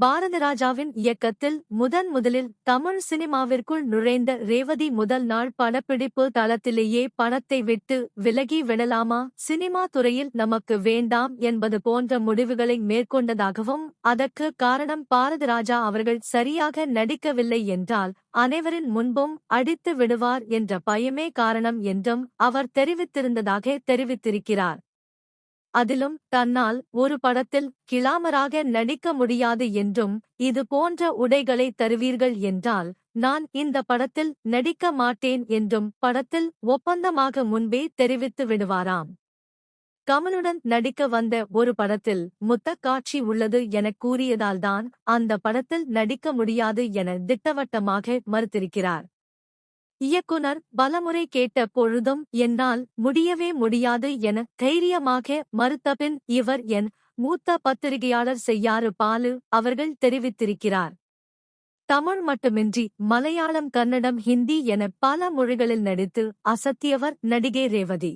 பாரதராஜாவின் இயக்கத்தில் முதன் முதலில் தமிழ் சினிமாவிற்குள் நுழைந்த ரேவதி முதல் நாள் படப்பிடிப்பு தளத்திலேயே பணத்தை விட்டு விலகி விடலாமா? சினிமா துறையில் நமக்கு வேண்டாம் என்பது போன்ற முடிவுகளை மேற்கொண்டதாகவும் அதற்கு காரணம் பாரதராஜா அவர்கள் சரியாக நடிக்கவில்லை என்றால் அனைவரின் முன்பும் அடித்து விடுவார் என்ற பயமே காரணம் என்றும் அவர் தெரிவித்திருந்ததாக தெரிவித்திருக்கிறார். அதிலும் தன்னால் ஒரு படத்தில் கிளாமராக நடிக்க முடியாது என்றும் இது போன்ற உடைகளை தருவீர்கள் என்றால் நான் இந்த படத்தில் நடிக்க மாட்டேன் என்றும் படத்தில் ஒப்பந்தமாக முன்பே தெரிவித்து விடுவாராம். கமலுடன் நடிக்க வந்த ஒரு படத்தில் முத்தக் காட்சி உள்ளது எனக் கூறியதால்தான் அந்த படத்தில் நடிக்க முடியாது என திட்டவட்டமாக மறுத்திருக்கிறார். இயக்குனர் பலமுறை கேட்ட பொழுதும் என்னால் முடியவே முடியாது என தைரியமாக மறுத்தபின் இவர் என் மூத்த பத்திரிகையாளர் செய்யாறு பாலு அவர்கள் தெரிவித்திருக்கிறார். தமிழ் மட்டுமின்றி மலையாளம் கன்னடம் ஹிந்தி என பல மொழிகளில் நடித்து அசத்தியவர் நடிகை ரேவதி.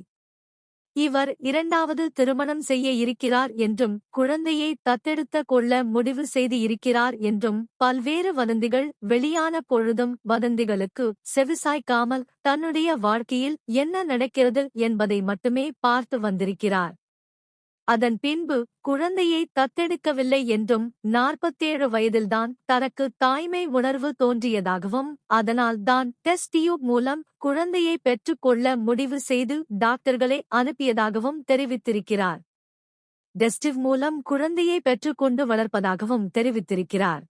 இவர் இரண்டாவது திருமணம் செய்ய இருக்கிறார் என்றும் குழந்தையை தத்தெடுத்த கொள்ள முடிவு செய்து இருக்கிறார் என்றும் பல்வேறு வதந்திகள் வெளியான பொழுதும் வதந்திகளுக்கு செவிசாய்க்காமல் தன்னுடைய வாழ்க்கையில் என்ன நடக்கிறது என்பதை மட்டுமே பார்த்து வந்திருக்கிறார். அதன் பின்பு குழந்தையை தத்தெடுக்கவில்லை என்றும் நாற்பத்தேழு வயதில்தான் தனக்கு தாய்மை உணர்வு தோன்றியதாகவும் அதனால் தான் டெஸ்ட் டியூப் மூலம் குழந்தையை பெற்றுக்கொள்ள முடிவு செய்து டாக்டர்களை அனுப்பியதாகவும் தெரிவித்திருக்கிறார். டெஸ்டிவ் மூலம் குழந்தையை பெற்றுக்கொண்டு வளர்ப்பதாகவும் தெரிவித்திருக்கிறார்.